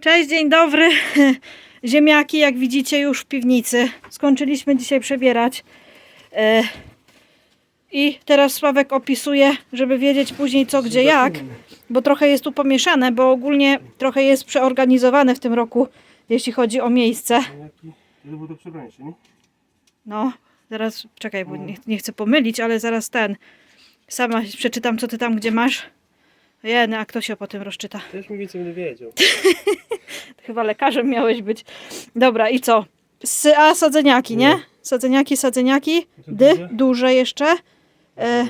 Cześć, dzień dobry. Ziemniaki, jak widzicie, już w piwnicy. Skończyliśmy dzisiaj przebierać. E, I teraz Sławek opisuje, żeby wiedzieć później co, gdzie, jak. Bo trochę jest tu pomieszane, bo ogólnie trochę jest przeorganizowane w tym roku, jeśli chodzi o miejsce. Jaki? Ile było to przebranie się, nie? No, zaraz, czekaj, bo nie, nie chcę pomylić, ale zaraz ten. Sama przeczytam, co ty tam, gdzie masz. Jeny, a kto się po tym rozczyta? Też mniej więcej będę wiedział. Chyba lekarzem miałeś być. Dobra, i co? S a sadzeniaki, nie? Nie. Sadzeniaki, sadzeniaki. To D, duże? duże jeszcze. E,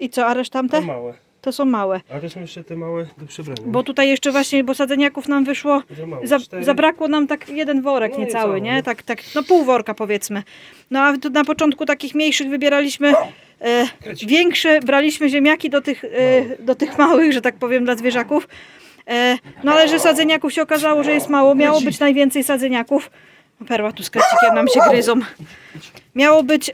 I co, a reszta tamte? małe. To są małe. A też mam jeszcze te małe do przebrania. Bo tutaj jeszcze właśnie, bo sadzeniaków nam wyszło, Za małe. za, Cztery. zabrakło nam tak jeden worek No niecały, nie? no. Tak, tak, no pół worka powiedzmy. No a tu na początku takich mniejszych wybieraliśmy e, większe, braliśmy ziemniaki do tych, e, do tych małych, że tak powiem, dla zwierzaków. E, no ale że sadzeniaków się okazało, że jest mało, miało być najwięcej sadzeniaków. Perła tu z nam się gryzą. Miało być.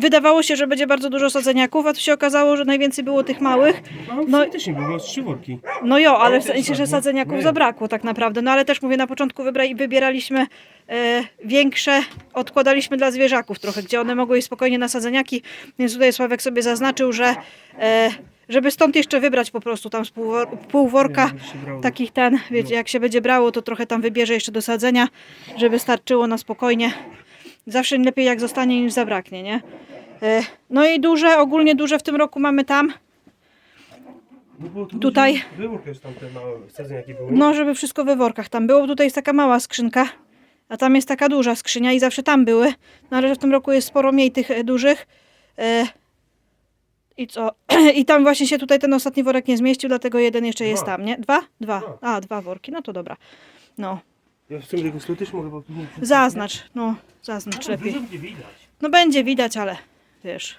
Wydawało się, że będzie bardzo dużo sadzeniaków, a tu się okazało, że najwięcej było tych małych. No, No- no też nie było, z trzy worki. No jo, ale w sensie, że no. sadzeniaków Nie. zabrakło tak naprawdę. No ale też mówię, na początku wybra- wybieraliśmy e, większe, odkładaliśmy dla zwierzaków trochę, gdzie one mogły iść spokojnie na sadzeniaki, więc tutaj Sławek sobie zaznaczył, że e, żeby stąd jeszcze wybrać po prostu tam z pół, wor- pół worka Nie, żeby się brało. takich ten, wiecie, jak się będzie brało, to trochę tam wybierze jeszcze do sadzenia, żeby starczyło na spokojnie. Zawsze lepiej jak zostanie niż zabraknie, nie? E, No i duże, ogólnie duże w tym roku mamy tam, No tu tutaj- małe sadzeniaki były. No, żeby wszystko we workach tam było. Tutaj jest taka mała skrzynka, a tam jest taka duża skrzynia i zawsze tam były. No ale że w tym roku jest sporo mniej tych e, dużych. E, I co? I tam właśnie się tutaj ten ostatni worek nie zmieścił, dlatego jeden jeszcze jest Dwa. tam, nie? Dwa? Dwa. Dwa. A, dwa worki, no to dobra. No, Ja w sumie tego slotu też mogę... zaznacz, no, zaznacz lepiej. Będzie widać. No będzie widać, ale wiesz.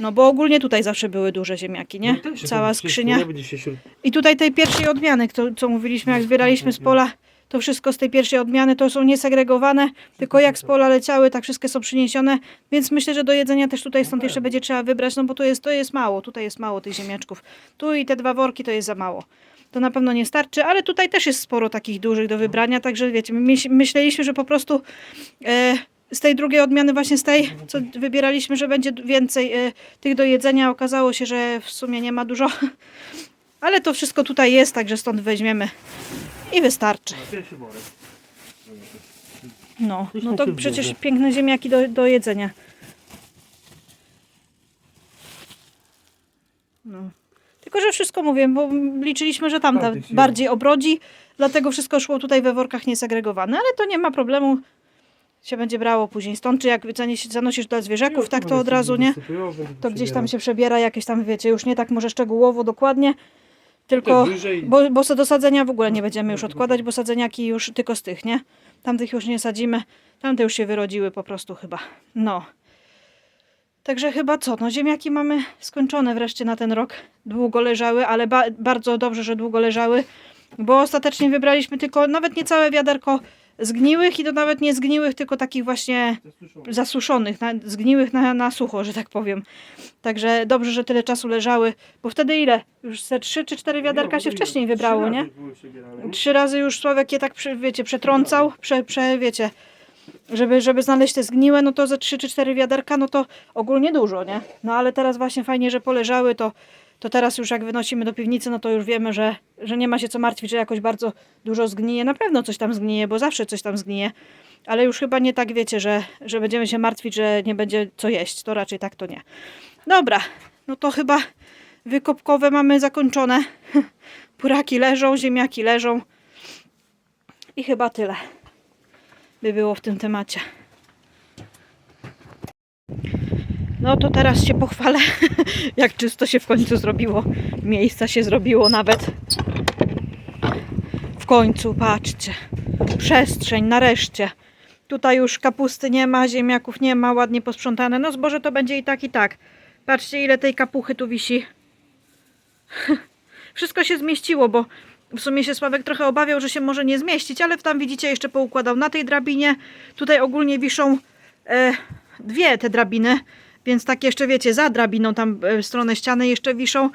No bo ogólnie tutaj zawsze były duże ziemniaki, nie? No też się Cała skrzynia. Nie będzie się. I tutaj tej pierwszej odmiany, co, co mówiliśmy, jak zbieraliśmy z pola, to wszystko z tej pierwszej odmiany to są niesegregowane, tylko jak z pola leciały, tak wszystkie są przyniesione, więc myślę, że do jedzenia też tutaj stąd jeszcze będzie trzeba wybrać, no bo to jest, to jest mało, tutaj jest mało tych ziemniaczków. Tu i te dwa worki to jest za mało. To na pewno nie starczy, ale tutaj też jest sporo takich dużych do wybrania, także wiecie, my myśl- myśleliśmy, że po prostu e, z tej drugiej odmiany, właśnie z tej, co wybieraliśmy, że będzie więcej e, tych do jedzenia, okazało się, że w sumie nie ma dużo. Ale to wszystko tutaj jest, także stąd weźmiemy i wystarczy. No, no to przecież piękne ziemniaki do, do jedzenia. No. Tylko, że wszystko mówię, bo liczyliśmy, że tamta się- bardziej obrodzi, dlatego wszystko szło tutaj we workach niesegregowane, ale to nie ma problemu. Się będzie brało później stąd, czy jak zanieś- zanosisz dla zwierzaków, tak to od razu, nie? To gdzieś tam się przebiera, jakieś tam, wiecie, już nie tak może szczegółowo, dokładnie, tylko, bo, bo do sadzenia w ogóle nie będziemy już odkładać, bo sadzeniaki już tylko z tych, nie? Tamtych już nie sadzimy, tamte już się wyrodziły po prostu chyba, no. Także chyba co, no ziemniaki mamy skończone wreszcie na ten rok, długo leżały, ale ba bardzo dobrze, że długo leżały, bo ostatecznie wybraliśmy tylko, nawet nie całe wiaderko zgniłych i to nawet nie zgniłych, tylko takich właśnie zasuszonych, na, zgniłych na, na sucho, że tak powiem. Także dobrze, że tyle czasu leżały, bo wtedy ile? Już ze trzy czy cztery wiaderka się wcześniej wybrało, nie? Trzy razy już Sławek je tak, wiecie, przetrącał, prze, prze, wiecie, żeby, żeby znaleźć te zgniłe, no to ze trzy czy cztery wiaderka, no to ogólnie dużo, nie? No ale teraz właśnie fajnie, że poleżały, to, to teraz już jak wynosimy do piwnicy, no to już wiemy, że, że nie ma się co martwić, że jakoś bardzo dużo zgnije. Na pewno coś tam zgnije, bo zawsze coś tam zgnije. Ale już chyba nie tak wiecie, że, że będziemy się martwić, że nie będzie co jeść. To raczej tak to nie. Dobra, no to chyba wykopkowe mamy zakończone. Puraki leżą, ziemniaki leżą. I chyba tyle by było w tym temacie. No to teraz się pochwalę, jak czysto się w końcu zrobiło. Miejsca się zrobiło nawet. W końcu, patrzcie. Przestrzeń, nareszcie. Tutaj już kapusty nie ma, ziemniaków nie ma, ładnie posprzątane. No zboże to będzie i tak, i tak. Patrzcie, ile tej kapuchy tu wisi. Wszystko się zmieściło, bo w sumie się Sławek trochę obawiał, że się może nie zmieścić, ale tam widzicie, jeszcze poukładał na tej drabinie. Tutaj ogólnie wiszą e, dwie te drabiny, więc tak jeszcze wiecie, za drabiną tam e, w stronę ściany jeszcze wiszą.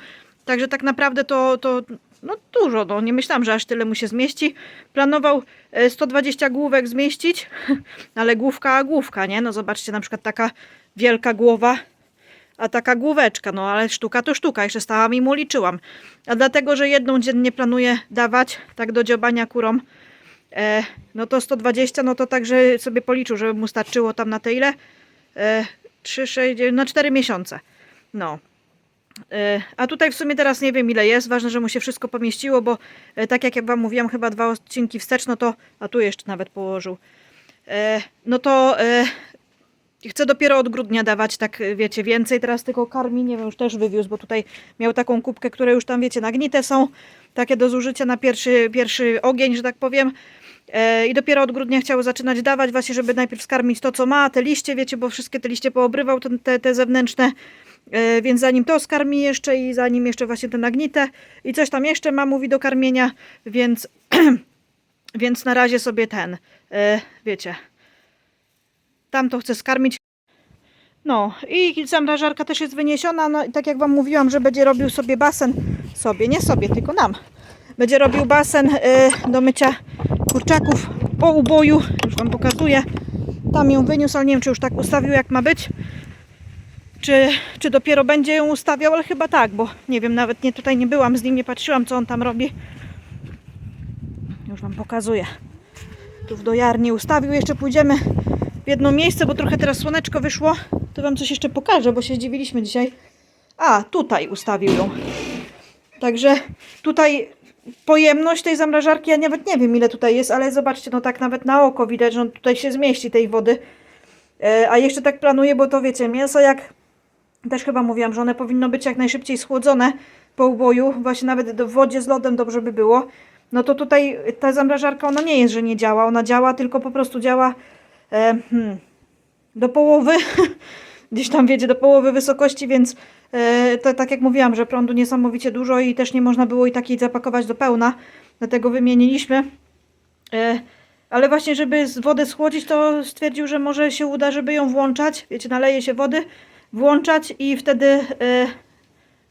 Także tak naprawdę to, to no dużo, no nie myślałam, że aż tyle mu się zmieści. Planował e, 120 główek zmieścić, ale główka a główka, nie? No zobaczcie, na przykład taka wielka głowa, a taka główeczka, no ale sztuka to sztuka, jeszcze stałam i mu liczyłam. A dlatego, że jedną dziennie planuję dawać, tak do dziobania kurom, e, no to 120, no to także sobie policzył, żeby mu starczyło tam na te ile? E, 3, 6, no 4 miesiące. No. E, A tutaj w sumie teraz nie wiem ile jest, ważne, że mu się wszystko pomieściło, bo e, tak jak ja Wam mówiłam, chyba dwa odcinki wstecz, no to, a tu jeszcze nawet położył, E, no to e, chcę dopiero od grudnia dawać, tak e, wiecie, więcej, teraz tylko karmi, nie wiem, już też wywiózł, bo tutaj miał taką kubkę, które już tam, wiecie, nagnite są, takie do zużycia na pierwszy, pierwszy ogień, że tak powiem, E, I dopiero od grudnia chciał zaczynać dawać, właśnie, żeby najpierw skarmić to, co ma, te liście, wiecie, bo wszystkie te liście poobrywał, te, te, te zewnętrzne, E, więc zanim to skarmi jeszcze i zanim jeszcze właśnie te nagnite. I coś tam jeszcze ma, mówi do karmienia, więc, więc na razie sobie ten, e, wiecie, tam to chcę skarmić. No i zamrażarka też jest wyniesiona, no i tak jak Wam mówiłam, że będzie robił sobie basen, sobie, nie sobie, tylko nam. Będzie robił basen e, do mycia kurczaków po uboju, już Wam pokazuję. Tam ją wyniósł, ale nie wiem, czy już tak ustawił, jak ma być czy, czy dopiero będzie ją ustawiał, ale chyba tak, bo nie wiem, nawet nie tutaj nie byłam z nim, nie patrzyłam co on tam robi. Już Wam pokazuję. Tu w dojarni ustawił, jeszcze pójdziemy w jedno miejsce, bo trochę teraz słoneczko wyszło. To Wam coś jeszcze pokażę, bo się zdziwiliśmy dzisiaj. A, tutaj ustawił ją. Także tutaj pojemność tej zamrażarki, ja nawet nie wiem ile tutaj jest, ale zobaczcie, no tak nawet na oko widać, że tutaj się zmieści tej wody. E, A jeszcze tak planuję, bo to wiecie, mięso jak też chyba mówiłam, że one powinno być jak najszybciej schłodzone po uboju, właśnie nawet w wodzie z lodem dobrze by było. No to tutaj ta zamrażarka, ona nie jest, że nie działa, ona działa, tylko po prostu działa do połowy, gdzieś tam wiecie, do połowy wysokości, więc e, to tak jak mówiłam, że prądu niesamowicie dużo i też nie można było i takiej zapakować do pełna, dlatego wymieniliśmy. E, ale właśnie, żeby wodę schłodzić, to stwierdził, że może się uda, żeby ją włączać. Wiecie, naleje się wody, włączać i wtedy, e,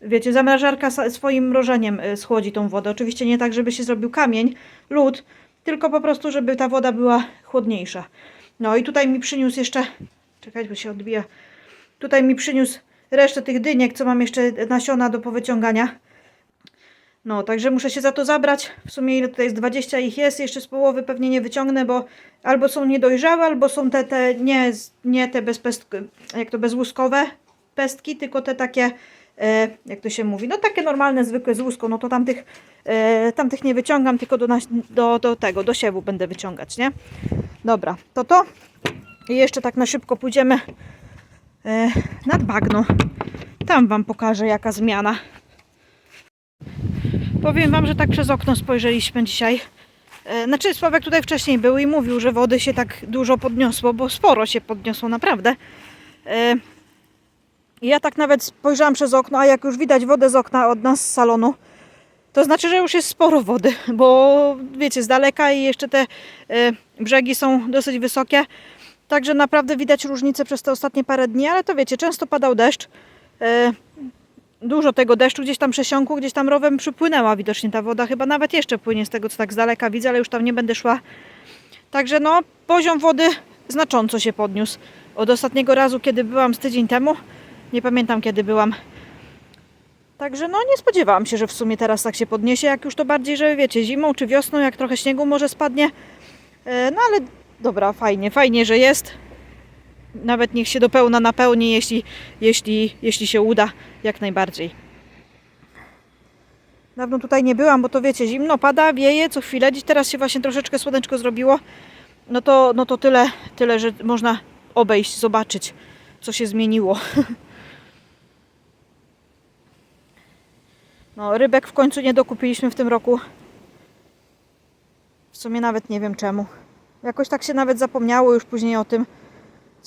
wiecie, zamrażarka swoim mrożeniem e, schłodzi tą wodę. Oczywiście nie tak, żeby się zrobił kamień, lód, tylko po prostu, żeby ta woda była chłodniejsza. No i tutaj mi przyniósł jeszcze, czekać, bo się odbija. Tutaj mi przyniósł resztę tych dyniek, co mam jeszcze nasiona do powyciągania. No, także muszę się za to zabrać. W sumie ile tutaj jest? 20 ich jest. Jeszcze z połowy pewnie nie wyciągnę, bo albo są niedojrzałe, albo są te, te nie, nie te bezpest, jak to bezłuskowe pestki, tylko te takie, e, jak to się mówi, no takie normalne, zwykłe z łuską. No to tamtych, e, tamtych nie wyciągam, tylko do, do, do tego, do siewu będę wyciągać, nie? Dobra, to to. I jeszcze tak na szybko pójdziemy e, nad bagno. Tam Wam pokażę, jaka zmiana. Powiem Wam, że tak przez okno spojrzeliśmy dzisiaj. E, Znaczy Sławek tutaj wcześniej był i mówił, że wody się tak dużo podniosło, bo sporo się podniosło naprawdę. E, Ja tak nawet spojrzałam przez okno, a jak już widać wodę z okna od nas z salonu, to znaczy, że już jest sporo wody, bo wiecie, z daleka i jeszcze te brzegi są dosyć wysokie. Także naprawdę widać różnicę przez te ostatnie parę dni, ale to wiecie, często padał deszcz. E, dużo tego deszczu gdzieś tam przesiąkło, gdzieś tam rowem przypłynęła widocznie ta woda. Chyba nawet jeszcze płynie z tego, co tak z daleka widzę, ale już tam nie będę szła. Także no, poziom wody znacząco się podniósł. Od ostatniego razu, kiedy byłam z tydzień temu, nie pamiętam kiedy byłam. Także no, nie spodziewałam się, że w sumie teraz tak się podniesie, jak już to bardziej, że wiecie, zimą czy wiosną, jak trochę śniegu może spadnie. E, No ale dobra, fajnie, fajnie, że jest. Nawet niech się do pełna napełni, jeśli, jeśli, jeśli się uda, jak najbardziej. Dawno tutaj nie byłam, bo to wiecie, zimno pada, wieje co chwilę. Dziś teraz się właśnie troszeczkę słoneczko zrobiło. No to, no to tyle, tyle, że można obejść, zobaczyć, co się zmieniło. No, rybek w końcu nie dokupiliśmy w tym roku. W sumie nawet nie wiem czemu. Jakoś tak się nawet zapomniało już później o tym.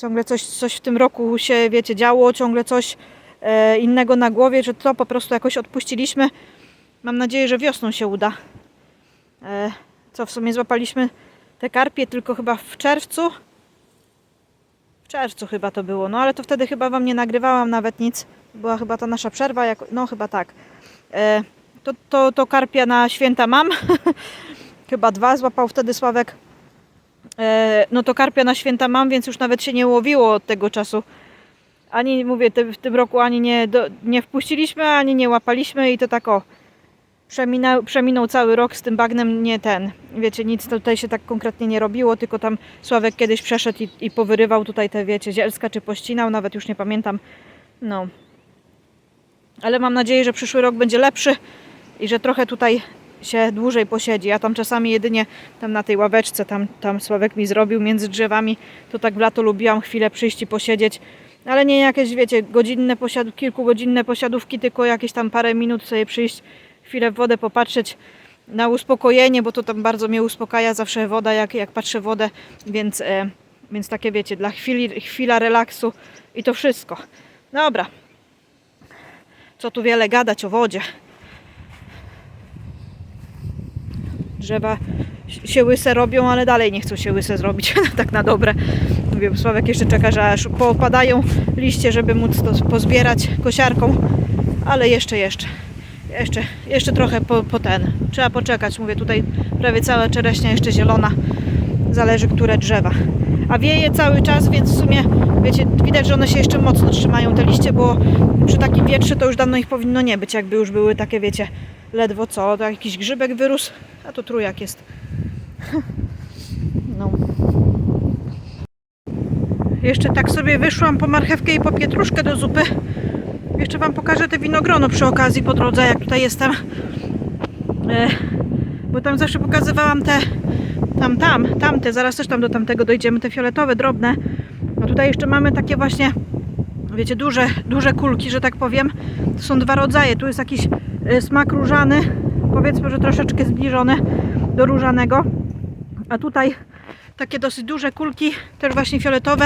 Ciągle coś, coś w tym roku się, wiecie, działo, ciągle coś e, innego na głowie, że to po prostu jakoś odpuściliśmy. Mam nadzieję, że wiosną się uda. E, co w sumie złapaliśmy te karpie tylko chyba w czerwcu. W czerwcu chyba to było, no ale to wtedy chyba Wam nie nagrywałam nawet nic. Była chyba ta nasza przerwa, jak, no chyba tak. E, To, to, to karpia na święta mam. Chyba dwa złapał wtedy Sławek. E, no to karpia na święta mam, więc już nawet się nie łowiło od tego czasu. Ani, mówię, w tym roku ani nie, do, nie wpuściliśmy, ani nie łapaliśmy i to tak o. Przeminął, przeminął cały rok z tym bagnem, nie ten. Wiecie, nic tutaj się tak konkretnie nie robiło, tylko tam Sławek kiedyś przeszedł i, i powyrywał tutaj te, wiecie, zielska czy pościnał, nawet już nie pamiętam. No. Ale mam nadzieję, że przyszły rok będzie lepszy i że trochę tutaj się dłużej posiedzi. Ja tam czasami jedynie tam na tej ławeczce, tam, tam Sławek mi zrobił między drzewami, to tak w lato lubiłam chwilę przyjść i posiedzieć. Ale nie jakieś, wiecie, godzinne posiad- kilkugodzinne posiadówki, tylko jakieś tam parę minut sobie przyjść, chwilę w wodę popatrzeć na uspokojenie, bo to tam bardzo mnie uspokaja zawsze woda, jak, jak patrzę wodę, więc, e, więc takie wiecie, dla chwili, chwila relaksu i to wszystko. Dobra. Co tu wiele gadać o wodzie. Drzewa się łyse robią, ale dalej nie chcą się łyse zrobić, tak na dobre. Mówię, Sławek jeszcze czeka, że aż poopadają liście, żeby móc to pozbierać kosiarką, ale jeszcze, jeszcze, jeszcze, jeszcze trochę po, po ten. Trzeba poczekać, mówię, tutaj prawie cała czereśnia jeszcze zielona, zależy które drzewa. A wieje cały czas, więc w sumie, wiecie, widać, że one się jeszcze mocno trzymają. Te liście, bo przy takim wietrze to już dawno ich powinno nie być, jakby już były takie, wiecie, ledwo co, to jakiś grzybek wyrósł, a to trójak jest. No. Jeszcze tak sobie wyszłam po marchewkę i po pietruszkę do zupy. Jeszcze Wam pokażę te winogrono przy okazji po drodze, jak tutaj jestem. E, bo tam zawsze pokazywałam te tam, tam, tamte, zaraz też tam do tamtego dojdziemy, te fioletowe, drobne. A tutaj jeszcze mamy takie właśnie, wiecie, duże, duże kulki, że tak powiem. To są dwa rodzaje. Tu jest jakiś smak różany, powiedzmy, że troszeczkę zbliżony do różanego. A tutaj takie dosyć duże kulki, też właśnie fioletowe.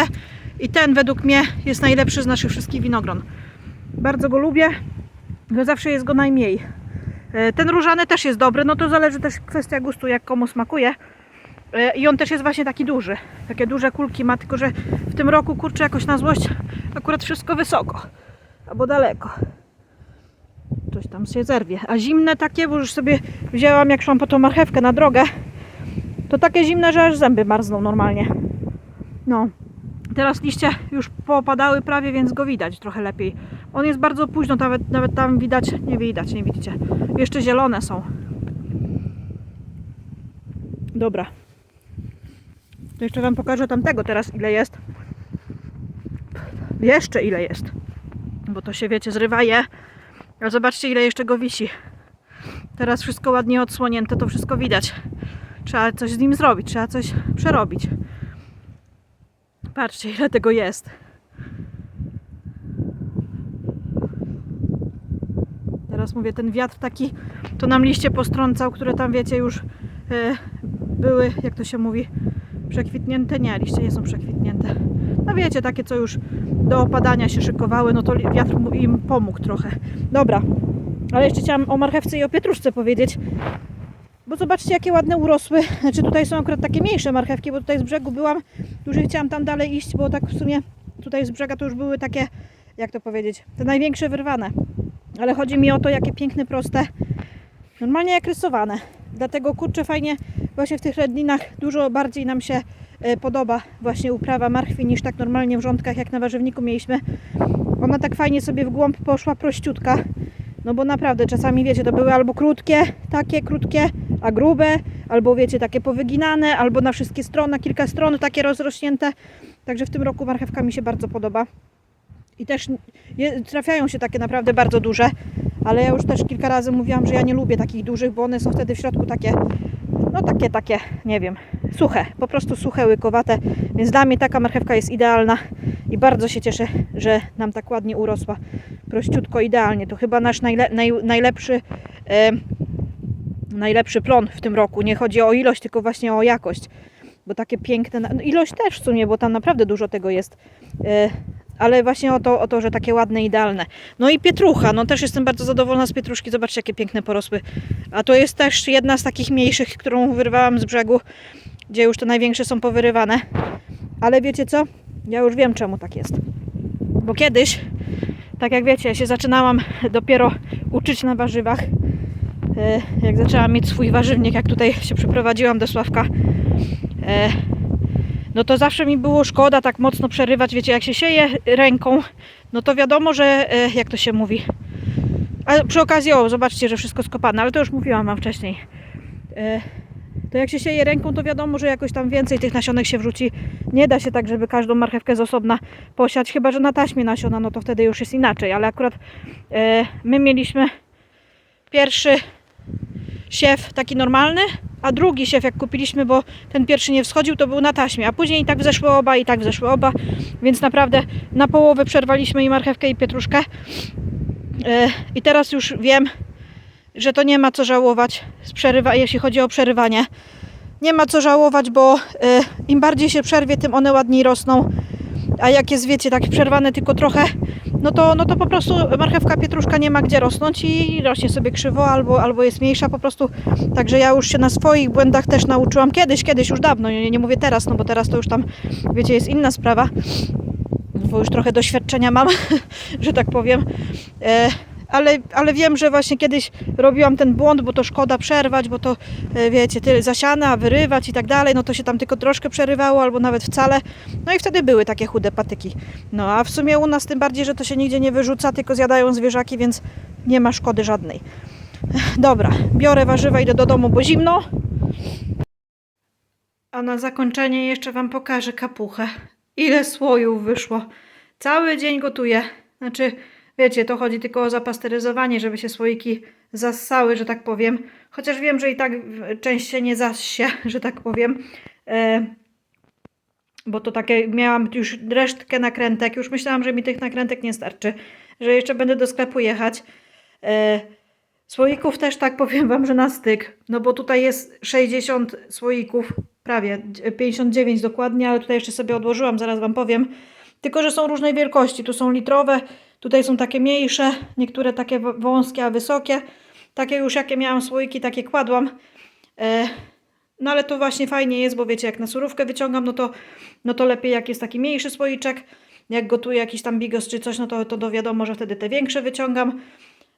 I ten według mnie jest najlepszy z naszych wszystkich winogron. Bardzo go lubię, ale zawsze jest go najmniej. E, Ten różany też jest dobry, no to zależy też kwestia gustu, jak komu smakuje. E, I on też jest właśnie taki duży. Takie duże kulki ma, tylko że w tym roku kurczę jakoś na złość akurat wszystko wysoko. Albo daleko. Coś tam się zerwie. A zimne takie, bo już sobie wzięłam jak szłam po tą marchewkę na drogę, to takie zimne, że aż zęby marzną normalnie. No. Teraz liście już popadały prawie, więc go widać trochę lepiej. On jest bardzo późno, nawet, nawet tam widać, nie widać, nie widzicie. Jeszcze zielone są. Dobra. To jeszcze Wam pokażę tamtego teraz ile jest. Jeszcze ile jest. Bo to się wiecie, zrywa je. A zobaczcie ile jeszcze go wisi. Teraz wszystko ładnie odsłonięte, to wszystko widać. Trzeba coś z nim zrobić, trzeba coś przerobić. Patrzcie ile tego jest. Teraz mówię, ten wiatr taki, to nam liście postrącał, które tam wiecie już e, były, jak to się mówi, przekwitnięte. Nie, liście nie są przekwitnięte. No wiecie, takie co już do opadania się szykowały, no to wiatr im pomógł trochę. Dobra, ale jeszcze chciałam o marchewce i o pietruszce powiedzieć. Bo zobaczcie, jakie ładne urosły. Znaczy tutaj są akurat takie mniejsze marchewki, bo tutaj z brzegu byłam. Dłużej chciałam tam dalej iść, bo tak w sumie tutaj z brzega to już były takie, jak to powiedzieć, te największe wyrwane. Ale chodzi mi o to, jakie piękne, proste, normalnie jak rysowane. Dlatego kurczę fajnie właśnie w tych redlinach dużo bardziej nam się podoba właśnie uprawa marchwi niż tak normalnie w rządkach jak na warzywniku mieliśmy. Ona tak fajnie sobie w głąb poszła prościutka. No bo naprawdę czasami wiecie, to były albo krótkie, takie krótkie, a grube, albo wiecie, takie powyginane, albo na wszystkie strony, na kilka stron, takie rozrośnięte. Także w tym roku marchewka mi się bardzo podoba. I też je, trafiają się takie naprawdę bardzo duże, ale ja już też kilka razy mówiłam, że ja nie lubię takich dużych, bo one są wtedy w środku takie, no takie, takie, nie wiem, suche, po prostu suche, łykowate, więc dla mnie taka marchewka jest idealna i bardzo się cieszę, że nam tak ładnie urosła, prościutko, idealnie. To chyba nasz najle, naj, najlepszy, e, najlepszy plon w tym roku. Nie chodzi o ilość, tylko właśnie o jakość, bo takie piękne, no ilość też w sumie, bo tam naprawdę dużo tego jest. E, ale właśnie o to, o to, że takie ładne, idealne. No i pietrucha, no też jestem bardzo zadowolona z pietruszki. Zobaczcie, jakie piękne porosły. A to jest też jedna z takich mniejszych, którą wyrwałam z brzegu, gdzie już te największe są powyrywane. Ale wiecie co? Ja już wiem, czemu tak jest. Bo kiedyś, tak jak wiecie, ja się zaczynałam dopiero uczyć na warzywach e, jak zaczęłam mieć swój warzywnik, jak tutaj się przyprowadziłam do Sławka, e, no to zawsze mi było szkoda tak mocno przerywać, wiecie, jak się sieje ręką, no to wiadomo, że e, jak to się mówi. A przy okazji, o, zobaczcie, że wszystko skopane, ale to już mówiłam wam wcześniej. To jak się sieje ręką, to wiadomo, że jakoś tam więcej tych nasionek się wrzuci. Nie da się tak, żeby każdą marchewkę z osobna posiać, chyba że na taśmie nasiona, no to wtedy już jest inaczej, ale akurat e, my mieliśmy pierwszy siew taki normalny, a drugi siew jak kupiliśmy, bo ten pierwszy nie wschodził, to był na taśmie, a później i tak wzeszły oba, i tak wzeszły oba, więc naprawdę na połowę przerwaliśmy i marchewkę i pietruszkę. E, I teraz już wiem, że to nie ma co żałować, przerywa, jeśli chodzi o przerywanie. Nie ma co żałować, bo e, im bardziej się przerwie, tym one ładniej rosną. A jak jest, wiecie, tak przerwane tylko trochę, no to, no to po prostu marchewka pietruszka nie ma gdzie rosnąć i rośnie sobie krzywo albo, albo jest mniejsza po prostu. Także ja już się na swoich błędach też nauczyłam kiedyś, kiedyś już dawno, nie, nie mówię teraz, no bo teraz to już tam, wiecie, jest inna sprawa, bo już trochę doświadczenia mam, że tak powiem. E, ale, ale wiem, że właśnie kiedyś robiłam ten błąd, bo to szkoda przerwać, bo to e, wiecie, tyle zasiana, wyrywać i tak dalej, no to się tam tylko troszkę przerywało albo nawet wcale. No i wtedy były takie chude patyki. No a w sumie u nas tym bardziej, że to się nigdzie nie wyrzuca, tylko zjadają zwierzaki, więc nie ma szkody żadnej. Dobra, biorę warzywa, idę do domu, bo zimno. A na zakończenie jeszcze Wam pokażę kapuchę. Ile słojów wyszło. Cały dzień gotuję. Znaczy, wiecie, to chodzi tylko o zapasteryzowanie, żeby się słoiki zassały, że tak powiem. Chociaż wiem, że i tak część się nie zassie, że tak powiem. E, bo to takie, miałam już resztkę nakrętek. Już myślałam, że mi tych nakrętek nie starczy. Że jeszcze będę do sklepu jechać. E, Słoików też tak powiem Wam, że na styk. No bo tutaj jest 60 słoików, prawie 59 dokładnie, ale tutaj jeszcze sobie odłożyłam, zaraz Wam powiem. Tylko, że są różnej wielkości. Tu są litrowe, tutaj są takie mniejsze, niektóre takie wąskie, a wysokie. Takie już jakie miałam słoiki, takie kładłam. E, no ale to właśnie fajnie jest, bo wiecie, jak na surówkę wyciągam, no to, no to lepiej jak jest taki mniejszy słoiczek. Jak gotuję jakiś tam bigos czy coś, no to, to do wiadomo, że wtedy te większe wyciągam.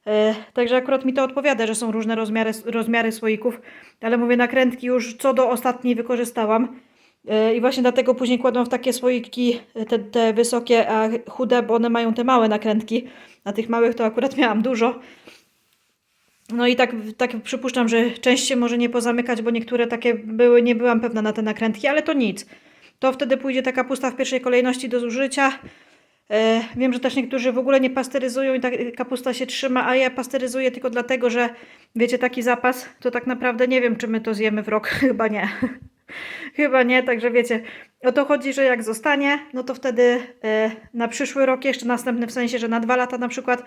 E, Także akurat mi to odpowiada, że są różne rozmiary, rozmiary słoików, ale mówię, nakrętki już co do ostatniej wykorzystałam. E, I właśnie dlatego później kładłam w takie słoiki, e, te, te wysokie, a chude, bo one mają te małe nakrętki. A tych małych to akurat miałam dużo. No i tak, tak przypuszczam, że część się może nie pozamykać, bo niektóre takie były, nie byłam pewna na te nakrętki, ale to nic. To wtedy pójdzie ta kapusta w pierwszej kolejności do zużycia. E, Wiem, że też niektórzy w ogóle nie pasteryzują i ta kapusta się trzyma, a ja pasteryzuję tylko dlatego, że wiecie, taki zapas, to tak naprawdę nie wiem, czy my to zjemy w rok. Chyba nie. Chyba nie, także wiecie, o to chodzi, że jak zostanie, no to wtedy e, na przyszły rok, jeszcze następny, w sensie, że na dwa lata na przykład,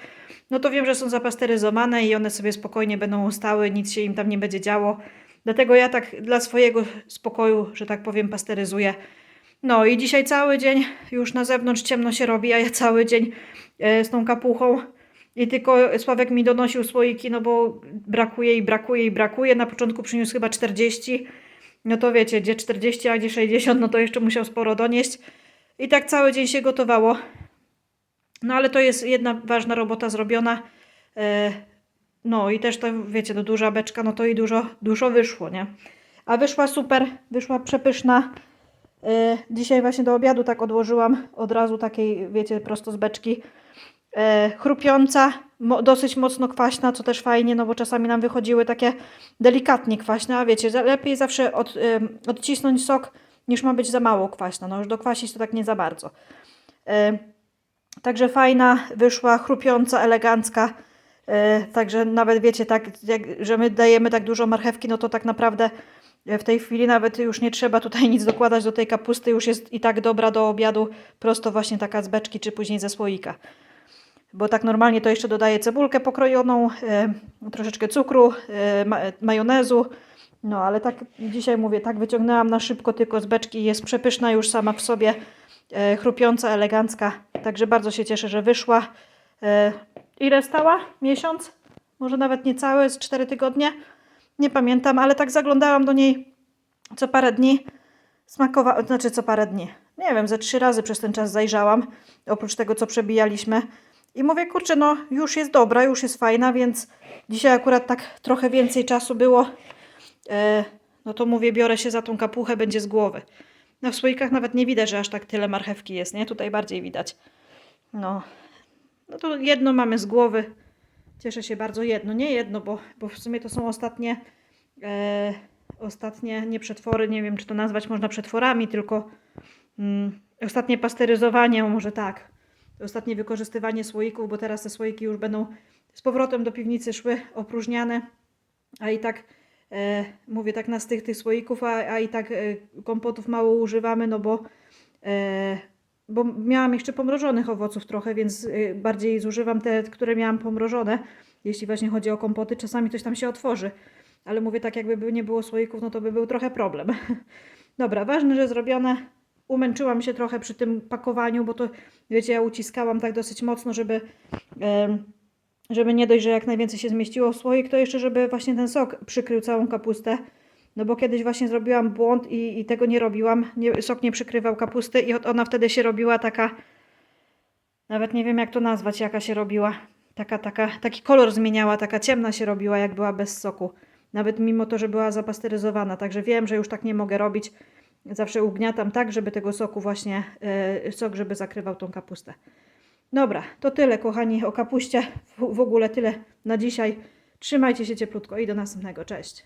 no to wiem, że są zapasteryzowane i one sobie spokojnie będą stały, nic się im tam nie będzie działo. Dlatego ja tak dla swojego spokoju, że tak powiem, pasteryzuję. No i dzisiaj cały dzień już na zewnątrz ciemno się robi, a ja cały dzień e, z tą kapuchą. I tylko Sławek mi donosił słoiki, no bo brakuje i brakuje i brakuje. Na początku przyniósł chyba 40. No to wiecie, gdzie 40, a gdzie 60, no to jeszcze musiał sporo donieść. I tak cały dzień się gotowało. No ale to jest jedna ważna robota zrobiona. E, no i też to, wiecie, no duża beczka, no to i dużo, dużo wyszło, nie? A wyszła super, wyszła przepyszna. E, Dzisiaj właśnie do obiadu tak odłożyłam od razu takiej, wiecie, prosto z beczki. E, chrupiąca, mo, dosyć mocno kwaśna, co też fajnie, no bo czasami nam wychodziły takie delikatnie kwaśne, a wiecie, lepiej zawsze od, em, odcisnąć sok, niż ma być za mało kwaśna. No już dokwasić to tak nie za bardzo. E, Także fajna, wyszła, chrupiąca, elegancka. E, Także nawet wiecie, tak, jak, że my dajemy tak dużo marchewki, no to tak naprawdę e, w tej chwili nawet już nie trzeba tutaj nic dokładać do tej kapusty, już jest i tak dobra do obiadu, prosto właśnie taka z beczki, czy później ze słoika. Bo tak normalnie to jeszcze dodaję cebulkę pokrojoną, e, troszeczkę cukru, e, ma, majonezu. No ale tak dzisiaj mówię, tak wyciągnęłam na szybko tylko z beczki, jest przepyszna już sama w sobie, e, chrupiąca, elegancka. Także bardzo się cieszę, że wyszła. Ile stała? Miesiąc? Może nawet nie cały, z cztery tygodnie? Nie pamiętam, ale tak zaglądałam do niej co parę dni. Smakowała, znaczy co parę dni. Nie wiem, ze trzy razy przez ten czas zajrzałam, oprócz tego co przebijaliśmy. I mówię, kurczę, no już jest dobra, już jest fajna, więc dzisiaj akurat tak trochę więcej czasu było, e, no to mówię, biorę się za tą kapuchę, będzie z głowy. No w słoikach nawet nie widać, że aż tak tyle marchewki jest, nie? Tutaj bardziej widać. No, no to jedno mamy z głowy. Cieszę się bardzo jedno, nie jedno, bo, bo w sumie to są ostatnie, e, ostatnie nie przetwory, nie wiem czy to nazwać można przetworami, tylko mm, ostatnie pasteryzowanie, może tak. Ostatnie wykorzystywanie słoików, bo teraz te słoiki już będą z powrotem do piwnicy szły opróżniane, a i tak e, mówię tak na z tych, słoików, a, a i tak e, kompotów mało używamy, no bo e, bo miałam jeszcze pomrożonych owoców trochę, więc y, bardziej zużywam te, które miałam pomrożone, jeśli właśnie chodzi o kompoty. Czasami coś tam się otworzy, ale mówię tak, jakby by nie było słoików, no to by był trochę problem. Dobra, ważne, że zrobione. Umęczyłam się trochę przy tym pakowaniu, bo to, wiecie, ja uciskałam tak dosyć mocno, żeby, żeby nie dość, że jak najwięcej się zmieściło w słoik, to jeszcze, żeby właśnie ten sok przykrył całą kapustę. No bo kiedyś właśnie zrobiłam błąd i, i tego nie robiłam. Nie, sok nie przykrywał kapusty i ona wtedy się robiła taka, nawet nie wiem jak to nazwać, jaka się robiła. Taka, taka, taki kolor zmieniała, taka ciemna się robiła, jak była bez soku. Nawet mimo to, że była zapasteryzowana. Także wiem, że już tak nie mogę robić. Zawsze ugniatam tak, żeby tego soku właśnie, e, sok, żeby zakrywał tą kapustę. Dobra, to tyle kochani o kapuście. W, w ogóle tyle na dzisiaj. Trzymajcie się cieplutko i do następnego. Cześć.